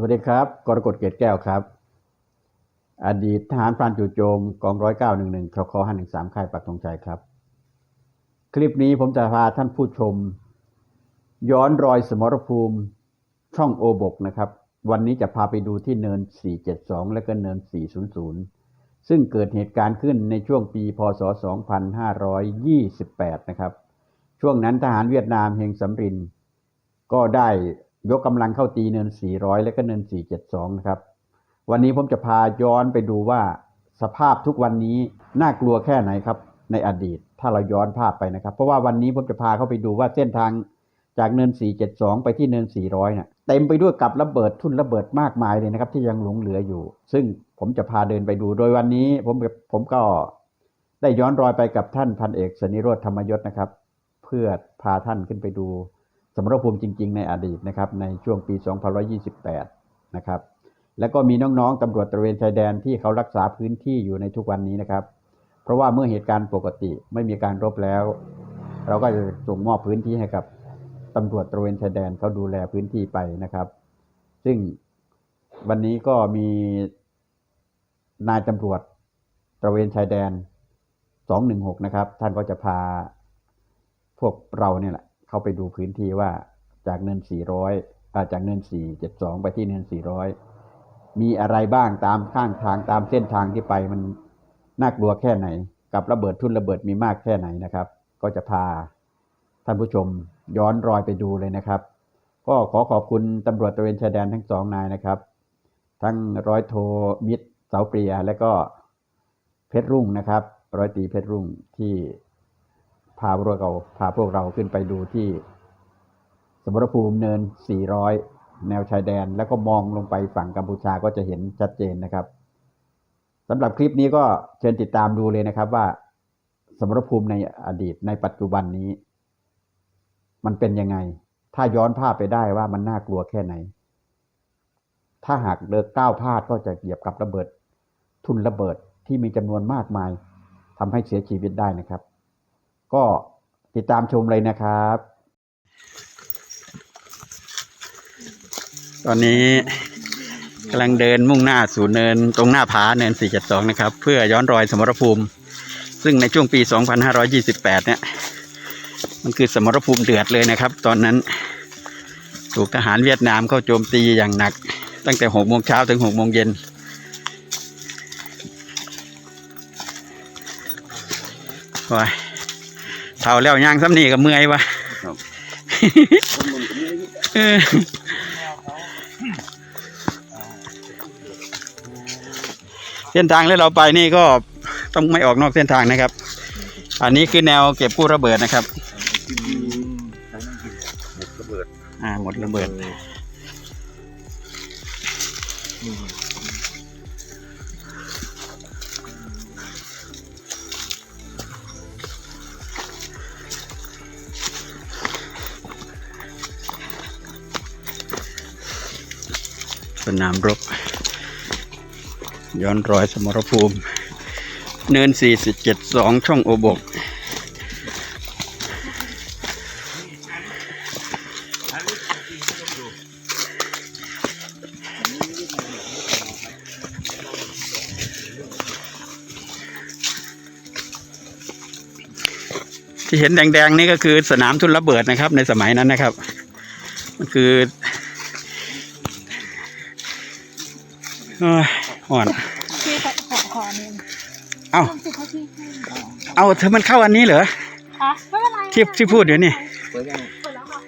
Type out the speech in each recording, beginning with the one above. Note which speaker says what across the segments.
Speaker 1: วัสดีครับ กรกฎเกตแก้วครับ อดีตทหารพรานจู่โจมกองร้อยเก้าหนึ่งหนึ่งทคห้าหนึ่งสามค่ายปักธงชัยครับ คลิปนี้ผมจะพาท่านผู้ชม ย้อนรอยสมรภูมิช่องโอบกนะครับ วันนี้จะพาไปดูที่เนิน 472 และก็เนิน 400 ซึ่งเกิดเหตุการณ์ขึ้นในช่วงปีพศ 2528 นะครับ ช่วงนั้นทหารเวียดนามเฮงสำรินก็ได้ ยกกำลังเข้าตีเนิน 400 และก็เนิน 472 นะครับ วันนี้ผมจะพาย้อนไปดูว่าสภาพทุกวันนี้น่ากลัวแค่ไหนครับ ในอดีตถ้าเราย้อนภาพไปนะครับ เพราะว่าวันนี้ผมจะพาเข้าไปดูว่าเส้นทางจากเนิน 472 ไปที่เนิน 400เนี่ยเต็มไปด้วยกับระเบิดทุ่นระเบิดมากมายเลยนะครับ ที่ยังหลงเหลืออยู่ ซึ่งผมจะพาเดินไปดู โดยวันนี้ผมผมก็ได้ย้อนรอยไปกับท่านพันเอกสนิโรธธรรมยศนะครับ เพื่อพาท่านขึ้นไปดู สมรภูมิจริง ๆ ในอดีตนะครับในช่วงปี 2528 นะครับแล้วก็มีน้องๆตำรวจตระเวนชายแดนที่เขารักษาพื้นที่อยู่ในทุกวันนี้นะครับ เพราะว่าเมื่อเหตุการณ์ปกติไม่มีการรบแล้ว เราก็จะส่งมอบพื้นที่ให้กับตำรวจตระเวนชายแดนเขาดูแลพื้นที่ไปนะครับ ซึ่งวันนี้ก็มีนายตำรวจตระเวนชายแดน 216 นะครับ ท่านก็จะพาพวกเราเนี่ยแหละ เข้าไปดูพื้นที่ว่าจากเนิน400อ่าจากเนิน472ไปที่เนิน400มีอะไรบ้างตามข้างทางตามเส้นทางที่ไปมันน่ากลัวแค่ไหน กับระเบิดทุ่นระเบิดมีมากแค่ไหนนะครับ ก็จะพาท่านผู้ชมย้อนรอยไปดูเลยนะครับ ก็ขอขอบคุณตำรวจตระเวนชายแดนทั้งสองนายนะครับ ทั้งร้อยโทมิตรเสาเปรียและก็เพชรรุ่งนะครับ ร้อยตีเพชรรุ่งที่ พาพวกเราพาพวกเราขึ้นไปดูที่ สมรภูมิเนิน 400 แนวชายแดน แล้วก็มองลงไปฝั่งกัมพูชาก็จะเห็นชัดเจนนะครับสำหรับคลิปนี้ก็เชิญติดตามดูเลยนะครับว่า สมรภูมิในอดีตในปัจจุบันนี้ มันเป็นยังไง ถ้าย้อนภาพไปได้ว่ามันน่ากลัวแค่ไหน ถ้าหากเดินก้าวพลาดก็จะเหยียบกับระเบิด ทุนระเบิดที่มีจำนวนมากมายทำให้เสียชีวิตได้นะครับ ก็ติดตามชมเลยนะครับ ตอนนี้กำลังเดินมุ่งหน้าสู่เนินตรงหน้าผาเนิน 472 นะครับ เพื่อย้อนรอยสมรภูมิ ซึ่งในช่วงปี 2528 เนี่ย มันคือสมรภูมิเดือดเลยนะครับ ตอนนั้นถูกทหารเวียดนามเข้าโจมตีอย่างหนัก ตั้งแต่6โมงเช้าถึง6โมงเย็นว้ายาแล้วย่างซ้ำนี่กับเมื่อยวะเออเส้นทางที่เราไปนี่ก็ต้องไม่ออกนอกเส้นทางนะครับ อันนี้คือแนวเก็บกู้ระเบิดนะครับ
Speaker 2: ระเบิด
Speaker 1: อ่าหมดระเบิด สนามรบ ย้อนรอยสมรภูมิ เนิน 472 ช่องโอบก ที่เห็นแดง ๆ นี่ก็คือสนามทุนระเบิดนะครับในสมัยนั้นนะครับ มันคือ เอ้ยอ่อน
Speaker 3: พี่ขอขอขอหนึ่ง
Speaker 1: เอ้า
Speaker 3: สิเขาที่ให้
Speaker 1: เอาเธอมันเข้าอันนี้เหรอ
Speaker 3: คะไม่เป็นไร
Speaker 1: ที่ที่พูดอยู่นี่
Speaker 2: เปิดยัง
Speaker 3: เปิดแล้วค่ะ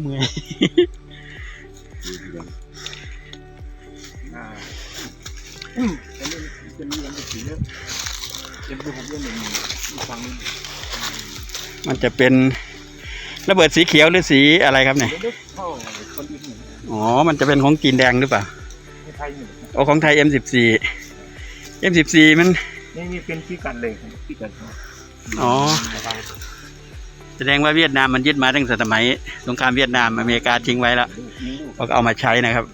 Speaker 1: เมื่อย
Speaker 2: อ่าอืมจะมีจะมีอันสีเนี่ยเอ็มดูผมเรื่องหนึ่งฟัง
Speaker 1: มันจะเป็น ระเบิดสีเขียวหรือสีอะไรครับเนี่ย
Speaker 2: เด็กเข้าคนอื่นหนึ่ง
Speaker 1: อ๋อ มันจะเป็นของจีนแดงหรือเปล่า
Speaker 2: ในไทยหนึ่ง
Speaker 1: โอ้ของไทย M14 M14 มัน
Speaker 2: นี่นี่เป็นที่กันเลยที่กัน
Speaker 1: อ๋อ แสดงว่าเวียดนามมันยึดมาตั้งแต่สมัยสงครามเวียดนามอเมริกาทิ้งไว้แล้วเขาก็เอามาใช้นะครับ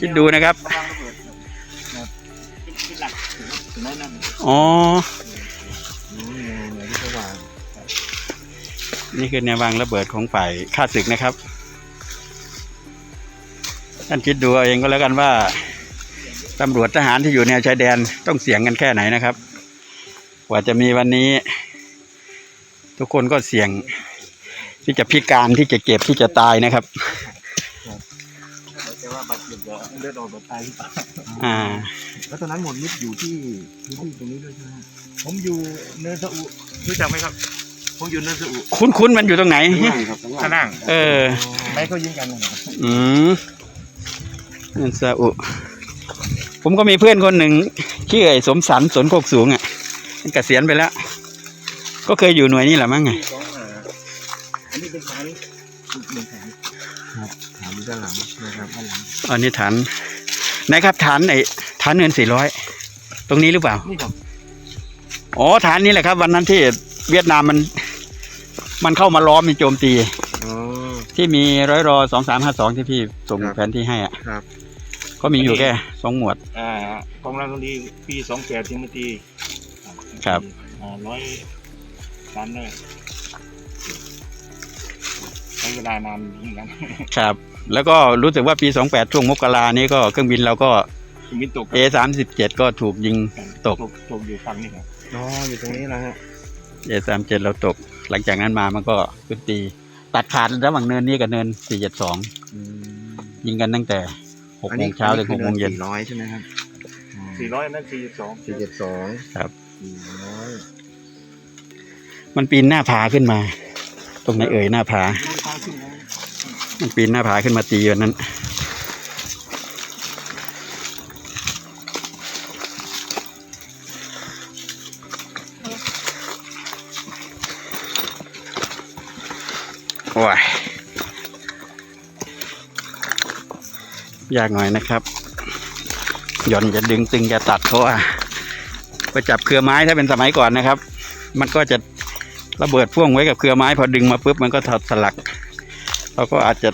Speaker 1: คิดดูนะครับ
Speaker 2: เป็นหลักถึงนั่นนั่น
Speaker 1: อ๋อ นี่คือแนววางระเบิดของฝ่ายข้าศึกนะครับ ท่านคิดดูเอาเองก็แล้วกันว่าตำรวจทหารที่อยู่แนวชายแดนต้องเสี่ยงกันแค่ไหนนะครับ กว่าจะมีวันนี้ ทุกคนก็เสี่ยง ที่จะพิการที่จะเจ็บที่จะตายนะครับ
Speaker 2: แต่ว่าบาดเจ็บเลือดออกแบบตายหรือเปล่า
Speaker 1: อ่า
Speaker 2: แล้วตอนนั้นหมดลิฟต์อยู่ที่พื้นที่ตรงนี้ด้วยใช่ไหมผมอยู่เนินสะอุรู้จักไหมครับ ผมอยู่เนินสะอุ
Speaker 1: คุ้นๆมันอยู่ตรงไหน
Speaker 2: ข้างล่าง
Speaker 1: เออ
Speaker 2: ไม่เขายิงกันนะครับ
Speaker 1: อืมเงินซาอุ ผมก็มีเพื่อนคนหนึ่งชื่อไอ้สมสันสนโคกสูงอะมันเกษียณไปแล้ว ก็เคยอยู่หน่วยนี้แหละมั้งไง
Speaker 2: ที่สองอ่าอันนี้เป็นฐานอีกหนึ่งฐานครับฐานอยู่ด้านหลังนะครับด้านหลัง
Speaker 1: อันนี้ฐานไหนครับฐานไอ้ฐานเงินสี่ร้อยตรงนี้หรือเปล่า
Speaker 2: นี่ครับ
Speaker 1: อ๋อฐานนี้แหละครับ วันนั้นที่เวียดนามมัน มันเข้ามาล้อมมีโจมตี
Speaker 2: อ๋อ
Speaker 1: ที่มีร้อยรอสองสามห้าสองที่พี่ส่ง
Speaker 2: ครับ
Speaker 1: แผนที่ให้อะ
Speaker 2: ครับ
Speaker 1: ก็มีอยู่แค่สองหมวด
Speaker 2: อ่ากองกำลังดีปีสองแปดถึงมาตี
Speaker 1: ครับ
Speaker 2: อ่าร้อยสามได้ใช้เวลานานเหมือนกัน
Speaker 1: ครับ แล้วก็รู้สึกว่าปีสองแปดช่วงมกรานี้ก็เครื่องบินเราก็
Speaker 2: มินตก
Speaker 1: A สามสิบเจ็ดก็ถูกยิงตก
Speaker 2: ตก ตกอยู่ฝั่งนี้ครับ อ๋อ อยู่ตรงนี้นะฮะ
Speaker 1: A สามเจ็ดเราตก หลังจากนั้นมามันก็ขึ้นตี ตัดขาดระหว่างเนินนี้กับเนินสี่เจ็ดสองยิงกันตั้งแต่หกโมงเช้าถึงหกโมงเย็น
Speaker 4: สี่ร้อยใช่ไหมครับ
Speaker 2: สี่ร้อยนั่นสี่สอง
Speaker 4: สี่เจ็ดสอง
Speaker 1: ครับ
Speaker 4: สี่ร้อย
Speaker 1: มันปีนหน้าผาขึ้นมา ตรงไหนเอ่ยหน้าผา มันปีนหน้าผาขึ้นมาตีวันนั้น ยากหน่อยนะครับ หย่อนจะดึงตึงจะตัดเพราะว่าไปจับเครือไม้ถ้าเป็นสมัยก่อนนะครับ มันก็จะระเบิดพ่วงไว้กับเครือไม้ พอดึงมาปุ๊บมันก็ถอดสลัก เราก็อาจจะ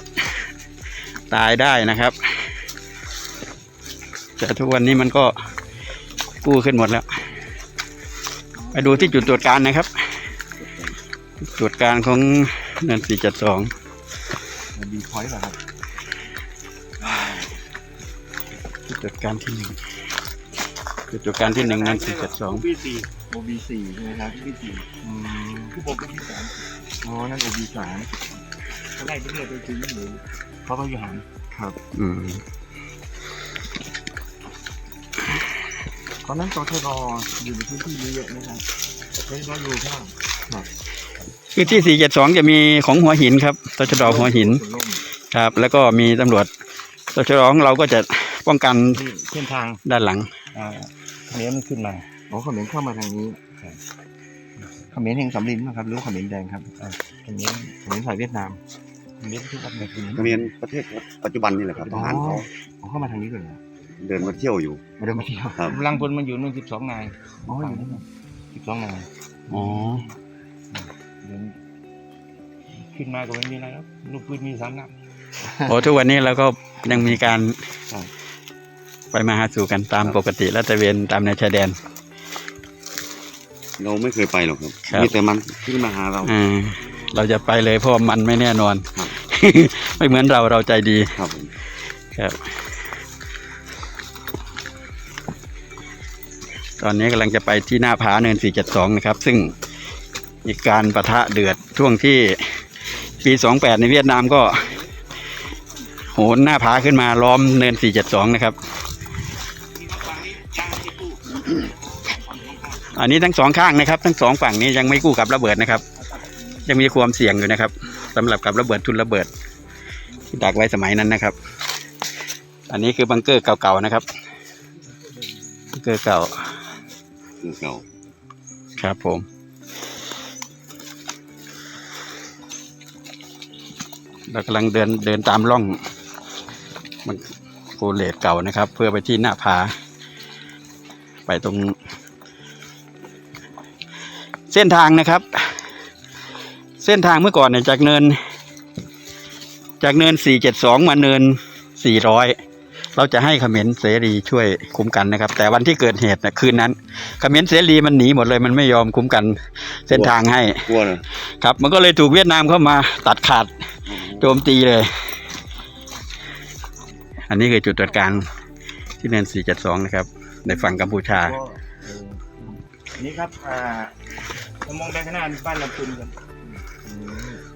Speaker 1: ตายได้นะครับ แต่ทุกวันนี้มันก็กู้ขึ้นหมดแล้วไปดูที่จุดตรวจการนะครับ ตรวจการของเนินสี่จัดสอง
Speaker 2: บีพอยต์เหรอครับ
Speaker 1: จุดตรวจการที่หนึ่งจุดตรวจการที่หนึ่งเนินสี่จัดสอง
Speaker 2: บีสี่โอบีสี่ใช่ไหมครับบีสี่อืมคือผมเป็นที่สามอ๋อนั่นโอบีสามเขาไล่ไปเรื่อยไปถึงหรือเขาก็อยู่หันครับ
Speaker 1: อืม
Speaker 2: ตอนนั้นตชดอยู่ในพื้นที่นี้เยอะนะครับตชดอยู่ข้าง
Speaker 1: คือที่สี่เจ็ดสองจะมีของหัวหินครับตชดหัวหิน
Speaker 2: สวนล่ม
Speaker 1: ครับ แล้วก็มีตำรวจตชดของเราก็จะ ป้องกัน
Speaker 2: ที่เส้นทาง
Speaker 1: ด้านหลัง
Speaker 2: อ่าเขมรมันขึ้นมาอ๋อเขมรเข้ามาทางนี้เขมรแห่งสำลินนะครับหรือว่าเขมรแดงครับอ่าเขมรเขมรฝ่ายเวียดนามเขมรที่รับแบบนี้
Speaker 4: เขมรประเทศปัจจุบันนี่แหละครับทหารเขา
Speaker 2: อ๋อเข้ามาทางนี้เลยเหรอ
Speaker 4: เดินมาเที่ยวอยู่
Speaker 2: มาเดินมาเที่ยว
Speaker 4: ครับ
Speaker 2: กำลังพลมันอยู่นู่นสิบสองนายอ๋ออยู่นี่สิบสองนาย
Speaker 1: อ๋อ
Speaker 2: เดินขึ้นมาก็ไม่มีอะไรแล้วลูกปืนมีสามนัด
Speaker 1: โอ้ทุกวันนี้เราก็ยังมีการ
Speaker 2: ครับ
Speaker 1: ไปมาหาสู่กันตามปกติและตระเวนตามแนวชายแดน
Speaker 4: เราไม่เคยไปหรอกครับ
Speaker 1: ครับ
Speaker 4: มีแต่มันขึ้นมาหาเรา
Speaker 1: อ่าเราจะไปเลยเพราะว่ามันไม่แน่นอน
Speaker 4: ครับ
Speaker 1: ไม่เหมือนเราเราใจดี
Speaker 4: ครับผม
Speaker 1: ครับ ตอนนี้กำลังจะไปที่หน้าผาเนิน 472 นะครับ ซึ่งมีการประทะเดือดช่วงที่ปี 28 ในเวียดนามก็ โหนหน้าผาขึ้นมาล้อมเนิน 472 นะครับ อันนี้ทั้งสองข้างนะครับ ทั้งสองฝั่งนี้ยังไม่กู้กับระเบิดนะครับ ยังมีความเสี่ยงอยู่นะครับสำหรับกับระเบิดทุนระเบิด ที่ดักไว้สมัยนั้นนะครับ อันนี้คือบังเกอร์เก่าๆนะครับบังเกอร์เก่า
Speaker 4: คือเก่า
Speaker 1: ครับผมเรากำลังเดินเดินตามร่องมันโฟเลตเก่านะครับ เพื่อไปที่หน้าผาไปตรง เส้นทางนะครับ เส้นทางเมื่อก่อนเนี่ยจากเนิน จากเนิน 472 มาเนิน 400 เราจะให้เขมรเสรีช่วยคุ้มกันนะครับ แต่วันที่เกิดเหตุนะคืนนั้นเขมรเสรีมันหนีหมดเลย มันไม่ยอมคุ้มกันเส้นทางให้
Speaker 4: กลัวเลย
Speaker 1: ครับ มันก็เลยถูกเวียดนามเข้ามาตัดขาดโจมตีเลย อันนี้คือจุดตรวจการที่เนิน 472 นะครับ ในฝั่งกัมพูชา
Speaker 2: ก็เอออันนี้ครับ อ่า เรามองไปข้างหน้ามีบ้านลำพูนครับ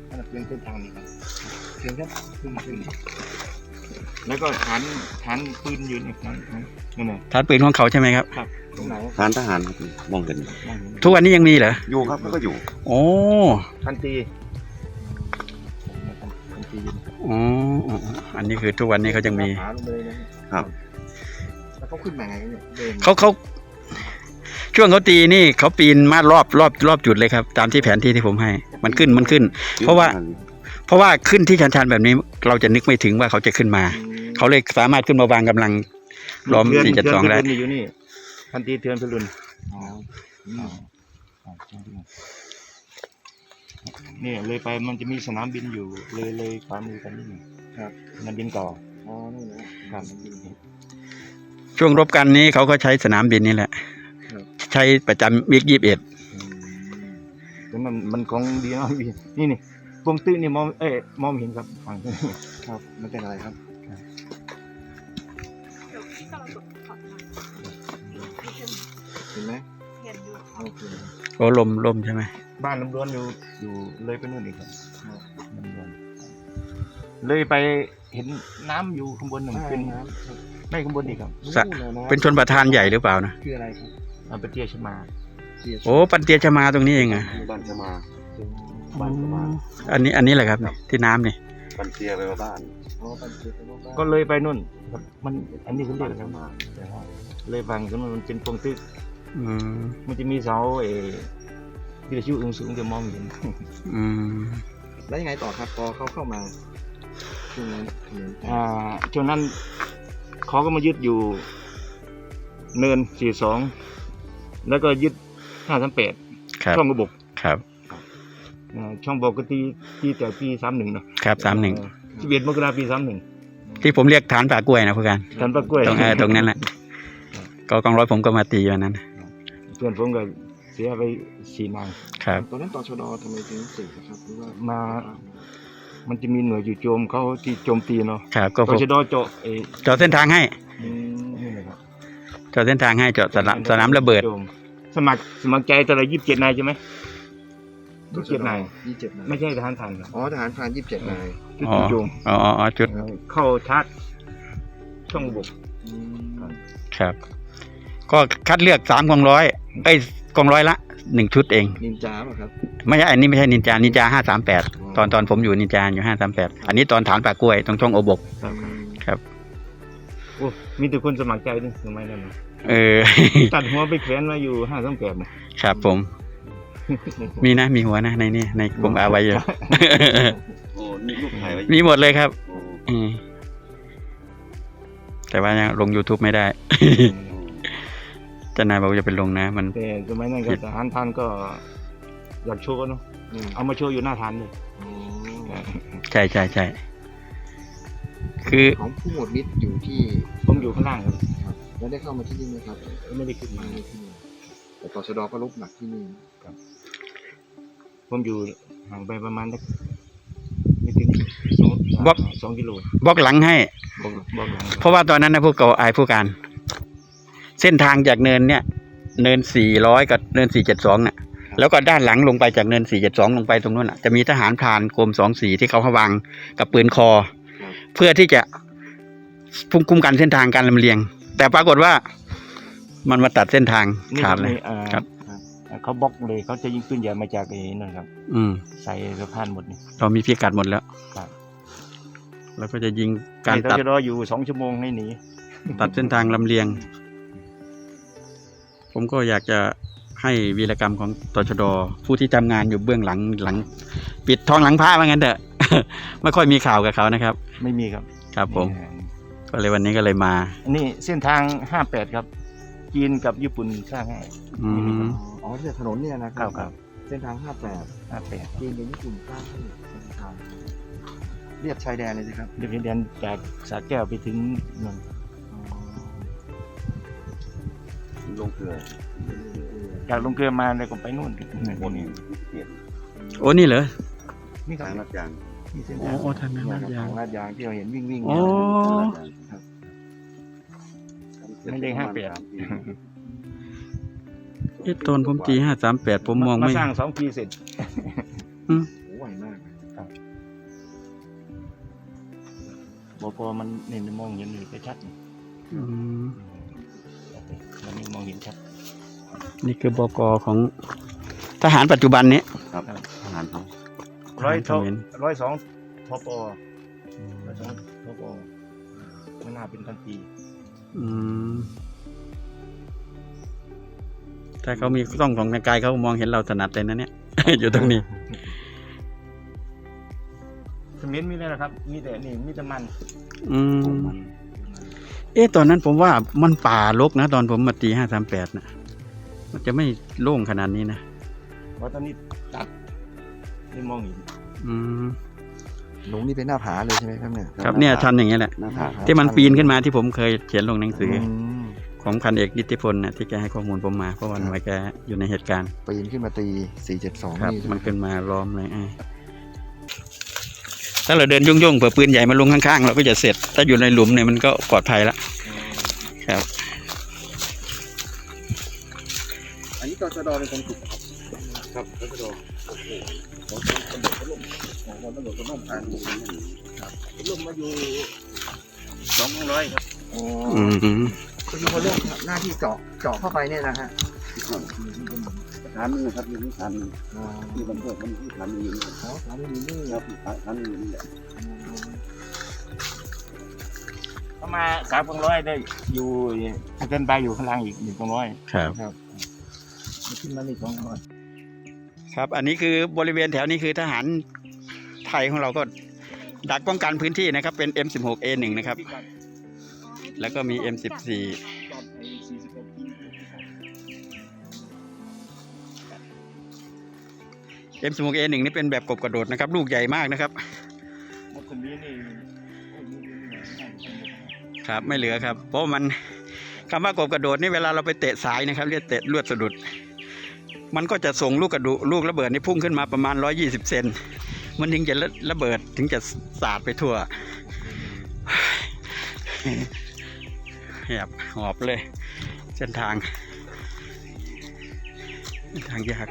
Speaker 2: บ้านลำพูนเส้นทางนี้ครับเชิญครับขึ้นขึ้นแล้วก็ฐานฐานปืนอยู่ในฐานนั่นน่ะ
Speaker 1: ฐานปืนของเขาใช่ไหมครับ
Speaker 2: ครับตรงไหน
Speaker 4: ทานทหารครับมองเห็น
Speaker 2: มองเห็น
Speaker 1: ทุกวันนี้ยังมีเหรอ
Speaker 4: อยู่ครับแล้วก็อยู่
Speaker 1: โอ้
Speaker 2: ทันทีทันทีอยู่
Speaker 1: อ๋ออันนี้คือทุกวันนี้เขายังมี
Speaker 2: หาลงไปเลยนะครับ แล้วเขาขึ้นมาไงเนี่ยเดิน
Speaker 1: เขาเขา ช่วงเขาตีนี่เขาปีนมารอบรอบรอบจุดเลยครับ ตามที่แผนที่ที่ผมให้ มันขึ้นมันขึ้น เพราะว่า เพราะว่าขึ้นที่ชันๆแบบนี้ เราจะนึกไม่ถึงว่าเขาจะขึ้นมา เขาเลยสามารถขึ้นมาวางกำลังล้อม
Speaker 2: เทือน
Speaker 1: 472
Speaker 2: เทือน
Speaker 1: ได้
Speaker 2: พิรุณอยู่นี่ทันทีเทือนพิรุณ
Speaker 4: อ๋อ
Speaker 2: อ๋ออ๋อเทือนพิรุณนี่เลยไปมันจะมีสนามบินอยู่ เลยเลยขวามือกันนิดหนึงครับสนามบินเก่ออ๋อนี่นะครับ
Speaker 1: ช่วงรบกันนี้เขาก็ใช้สนามบินนี่แหละ
Speaker 2: ครับ
Speaker 1: ใช้ประจำวิกยี่สิบเอ็ด
Speaker 2: แต่มันมันของดีเนาะพี่นี่นี่พวงตื้อนี่มองเอ้ยมองไม่เห็นครับฝั่งนี้ครับมันเป็นอะไรครับ
Speaker 3: เดี๋ยวพี่กำลังกดถอดมา
Speaker 2: เห็นไหม
Speaker 3: เห็นอยู่
Speaker 2: โอเค
Speaker 1: โอ้ลมลมใช่ไหม
Speaker 2: บ้านลำดวนอยู่อยู่เลยไปนู่นอีกครับลำดวนเลยไปเห็นน้ำอยู่ข้างบนหนึ่งเป็นไม่ข้างบนอีกครับ
Speaker 1: สะเป็นชนประทานใหญ่หรือเปล่านะ
Speaker 2: คืออะไรครับ มันเป็นเตี้ยชมา
Speaker 1: โอ้ปันเตียจะมาตรงนี้เองอะ
Speaker 4: บ้านจะมา
Speaker 2: บ้านประมาณ
Speaker 1: อันนี้อันนี้แหละครับที่น้ำนี่
Speaker 4: บ้านเตียไปว่าบ้าน
Speaker 2: ก็เลยไปนู่นครับมันอันนี้เขาเรียกอะไรมาเลยฟังกันมันเป็นพวงตื้อ
Speaker 1: อืม
Speaker 2: มันจะมีเสาเออที่เราชื่อองสูงจะมองเห็น
Speaker 1: อืม
Speaker 5: แล้วยังไงต่อครับพอเขาเข้ามาช่วงนั้นเขมร
Speaker 2: อ่าช่วงนั้นเขาก็มายึดอยู่ เนินสี่สอง แล้วก็ยึดห้าสามแปด
Speaker 1: ครับ
Speaker 2: ช่องระบบ
Speaker 1: ครับ
Speaker 2: อ่าช่องบอกก็ตีตีแต่ปีสามหนึ่งเนาะ
Speaker 1: ครับสามหนึ่ง
Speaker 2: สิบเอ็ดมกราปีสามหนึ่ง
Speaker 1: ที่ผมเรียกฐานป่ากล้วยนะผู้การ
Speaker 2: ทันปะกล้วย
Speaker 1: ตรงเออตรงนั้นแหละก็กองร้อยผมก็มาตีวันนั้น
Speaker 2: เพื่อนผมก็เสียไปสี่นาง
Speaker 1: ครับ
Speaker 5: ตอนนั้นตชดทำไมถึงสืบอะครับหรือว่า
Speaker 2: มา มันจะมีหน่วยจู่โจมเขาที่โจมตีเนาะ
Speaker 1: ครับ ก็
Speaker 2: ต
Speaker 1: ผม
Speaker 2: ชดเจาะเออ
Speaker 1: เจาะเส้นทางให้
Speaker 2: นี่เลยครับ
Speaker 1: เจาะเส้นทางให้เจาะสนามสนามระเบิด
Speaker 2: โจม สมัครสมัครใจแต่ละยี่สิบเจ็ดนายใช่ไหม
Speaker 5: ต
Speaker 2: ยี่สิบ
Speaker 5: ช
Speaker 2: เจ็ด
Speaker 5: ด
Speaker 2: นาย
Speaker 5: ยี่สิบเจ็ดนาย
Speaker 2: ไม่ใช่ทหารผ่านครับ
Speaker 5: อ๋อทหารพรานยี่สิบเจ็ดนาย
Speaker 2: ชุด
Speaker 1: อ๋อ
Speaker 2: จู่โจม
Speaker 1: อ๋ออ๋ออ๋อจุด
Speaker 2: เข้าชาร์จช่องระบบ
Speaker 5: อืม
Speaker 1: ครับ ก็คัดเลือกสามกองร้อยเอ้ยกองร้อยละหนึ่งชุดเอง
Speaker 5: นินจาป่ะครับ
Speaker 1: ไม่ใช่อันนี้ไม่ใช่นินจา นินจาห้าสามแปดตอนตอนผมอยู่นินจาอยู่ห้าสามแปดอันนี้ตอนฐานป่ากล้วยตรงช่องโอบก
Speaker 2: ครับ
Speaker 5: อืม
Speaker 1: ครับ
Speaker 2: โอ้มีแต่คนสมัครใจนี่ทำไมนั่นน่ะ
Speaker 1: เออ
Speaker 2: ตัดหัวไปแขวนมาอยู่ห้าสองแปดนะครับ
Speaker 1: ผม มีนะมีหัวนะในนี่ในกลุ่มอาไว้อยู่
Speaker 4: โอ้นี่ลูกถ่ายไว้
Speaker 1: มีหมดเลยครับ
Speaker 4: โอ้
Speaker 1: อืมแต่ว่ายังลง YouTube ไม่ได้เจ้านายบอกว่าจะเป็นลงนะ มัน
Speaker 2: แต่สมัยนั้นก็ทหารพันก็อยากโชว์เนาะ
Speaker 5: อืม
Speaker 2: เอามาโชว์อยู่หน้าฐานเลย
Speaker 5: อ๋อ
Speaker 1: ใช่ใช่ใช่ คือ
Speaker 5: ของผู้หมวดมิตรอยู่ที่
Speaker 2: ผมอยู่ข้างล่างครับ
Speaker 5: ครับ แล้วได้เข้ามาที่นี่ไหมครับ
Speaker 2: ไม่ได้ขึ้นมา
Speaker 5: ไม่ได้ที่นี่แต่ตชดก็ลบหนักที่นี่
Speaker 2: ผมอยู่ห่างไปประมาณสักไม่ถึงสอง
Speaker 1: บอก
Speaker 2: สองกิโล
Speaker 1: บล็อกหลังให้
Speaker 2: บอกบอกหลัง
Speaker 1: เพราะว่าตอนนั้นนะผู้กอายผู้การ เส้นทางจากเนินเนี่ย เนินสี่ร้อยกับเนินสี่เจ็ดสองน่ะ แล้วก็ด้านหลังลงไปจากเนินสี่เจ็ดสองลงไปตรงนู้นน่ะ จะมีทหารพรานกรมสองสี่ที่เขาวางกับปืนคอ เพื่อที่จะพุ่งคุมกันเส้นทางการลำเลียง แต่ปรากฏว่ามันมาตัดเส้นทาง
Speaker 2: นี่
Speaker 1: ขาด
Speaker 2: ก็
Speaker 1: เลย
Speaker 2: มีอ่า
Speaker 1: ครับ
Speaker 2: เขาบล็อกเลยเขาจะยิงปืนใหญ่มาจากไอ้นั่นครับ
Speaker 1: อืม
Speaker 2: ใส่สะพานหมดนี่
Speaker 1: เรามีพิกัดหมดแล้ว
Speaker 2: ครับ
Speaker 1: แล้วก็จะยิงการ
Speaker 2: นี่
Speaker 1: ตัด
Speaker 2: เขาจะรออยู่สองชั่วโมงให้หนี
Speaker 1: ตัดเส้นทางลำเลียง ผมก็อยากจะให้วีรกรรมของตชดผู้ที่ทำงานอยู่เบื้องหลังหลัง ปิดทองหลังผ้าว่างั้นเถอะ ไม่ค่อยมีข่าวกับเขานะครับ
Speaker 2: ไม่มีครับ
Speaker 1: ครับผม ก็เลยวันนี้ก็เลยมา
Speaker 2: อันนี้เส้นทางห้าแปดครับ จีนกับญี่ปุ่นสร้างให้
Speaker 1: อ๋ม
Speaker 5: อ๋อที่ถนนเนี่ยนะค
Speaker 2: รั
Speaker 5: บ
Speaker 2: ครับ
Speaker 5: เส้นทางห้าแปด
Speaker 2: ห้าแปด
Speaker 5: จีนกับญี่ปุ่นสร้างให้เส้นทางเรียบชายแดนเลยสิครับ
Speaker 2: เดี๋ยแดนจากสาแก้วไปถึงนน
Speaker 5: ท์
Speaker 4: ลงเกลือ
Speaker 2: จากลงเกลือมาเลยผมไปนู่น
Speaker 1: โอ้นี่เหรอ
Speaker 2: นี่ครั
Speaker 4: ทางบ รับยาง
Speaker 2: นี่เส้น
Speaker 1: โอ้
Speaker 2: ทาง
Speaker 1: โอ้ทางนั้นลาดยาง
Speaker 5: ทลาดยางที่เราเห็นวิ่งวิ่ง
Speaker 1: โอ้
Speaker 2: ไม่ได้ห้าแปด
Speaker 1: เอ๊ะตอนผมตีห้าสามแปดผมมอง
Speaker 2: มา
Speaker 1: ไม่
Speaker 2: สร้างสองปีเสร็จ
Speaker 5: โอ้ไวมาก
Speaker 2: บพอมันนี่มันมองเห็นอยู่ชัดๆนี่
Speaker 1: อืม
Speaker 2: มันนี่มองเห็นชัด
Speaker 1: นี่คือบกของทหารปัจจุบันนี้
Speaker 4: ครับทหารเขา
Speaker 2: ร้อยโท
Speaker 1: เขมร
Speaker 2: ร้อยสองทปร้อยสองทปไม่น่าเป็นพันปี
Speaker 1: อืมถ้าเขามีกล้องของทางกายเขามองเห็นเราถนัดเลยนะเนี่ย อยู่ตรงนี้
Speaker 2: เขมิ้นมีอะไรนะครับ มีแต่นี่มีแต่มัน
Speaker 1: อืม
Speaker 4: มัน
Speaker 1: เอ๊ะตอนนั้นผมว่ามันป่ารกนะ ตอนผมมาตีห้าสามแปดนะมันจะไม่โล่งขนาดนี้นะ
Speaker 2: เพราะตอนนี้ ตัดนี่มองเห็น
Speaker 1: อืม
Speaker 5: หลงนี่เป็นหน้าผาเลยใช่ไหมครับเนี่ย
Speaker 1: ครับเนี่ยชันอย่างเงี้ยแหละ
Speaker 4: หน้าผา
Speaker 1: ที่มันปีนขึ้นมาที่ผมเคยเขียนลงหนังสืออ
Speaker 5: ม
Speaker 1: ของพันเอกนิติพลนะที่แกให้ข้อมูลผมมาเพราะวันไว้แกอยู่ในเหตุการณ์
Speaker 5: ปีนขึ้นมาตีสี่เจ็ดสอง
Speaker 1: ครับ
Speaker 5: นี่ใช่ไห
Speaker 1: มันขึ้นมาล้อมเลยไอ้ถ้าเราเดินยุ่งๆเผื่อปืนใหญ่มาลงข้างๆเราก็จะเสร็จ ถ้าอยู่ในหลุมเนี่ยมันก็ปลอดภัยแล้วครับ
Speaker 5: อันนี้ตชดเป็นคนขุดครับ
Speaker 4: ครับแล้วก็โดนโอ้โห ผมตำรวจก็ล่มผมตำรวจก็ล่มทางนี้ครับ
Speaker 2: ลงมมาอยู่สองร้อยครับ
Speaker 5: โอ้
Speaker 1: อืม
Speaker 5: คือเขาเริ่มหน้าที่เจาะเจาะเข้าไปเนี่ยนะฮะ
Speaker 4: ฐานนึงครับมีที่ฐานนึงที่บรรทุกมันที่ฐานนึงอยู่นี่
Speaker 5: อ๋อสามอยู่นี่
Speaker 4: ครับฐานนึงอยู่นี่แหละ
Speaker 2: ประมาณสามพันร้อยได้อยู่เกินไปอยู่ข้างล่างอีกหนึ่งพันร้อย
Speaker 1: ครับ
Speaker 2: มันขึ้นมานี่สองร้อย
Speaker 1: ครับ อันนี้คือบริเวณแถวนี้คือทหารไทยของเราก็ดักป้องกันพื้นที่นะครับ เป็น M16A1 นะครับ แล้วก็มี M14 M16A1 นี่เป็นแบบกบกระโดดนะครับ ลูกใหญ่มากนะครับ
Speaker 2: คนนี้นี่
Speaker 1: ครับไม่เหลือครับ เพราะมันคำว่ากบกระโดดนี่เวลาเราไปเตะสายนะครับเรียกเตะลวดสะดุด มันก็จะส่งลูกกระดูลูกระเบิดนี่พุ่งขึ้นมาประมาณ 120 เซน มันถึงจะระเบิดถึงจะสาดไปทั่วแหบหอบเลย เส้นทาง เส้นทางยาก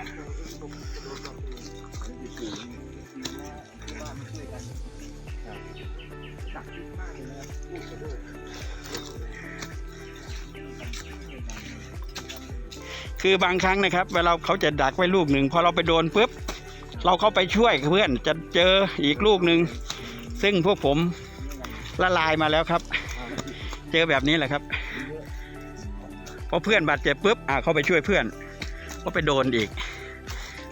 Speaker 1: คือบางครั้งนะครับ เวลาเขาจะดักไว้ลูกหนึ่งพอเราไปโดนปุ๊บเราเข้าไปช่วยเพื่อนจะเจออีกลูกหนึ่งซึ่งพวกผมละลายมาแล้วครับ เจอแบบนี้แหละครับพอเพื่อนบาดเจ็บปุ๊บอ่าเข้าไปช่วยเพื่อนก็ไปโดนอีก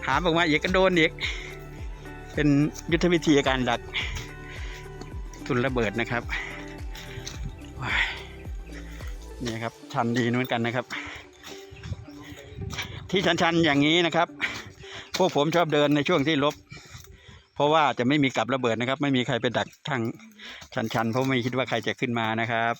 Speaker 1: หาบอกมาอีกก็โดนอีก เป็นยุทธวิธีการดักทุนระเบิดนะครับนี่ครับชันดีเหมือนกันนะครับ ที่ชันๆอย่างนี้นะครับ พวกผมชอบเดินในช่วงที่ลบ เพราะว่าจะไม่มีกับระเบิดนะครับ ไม่มีใครไปดักทางชันๆเพราะไม่คิดว่าใครจะขึ้นมานะครับ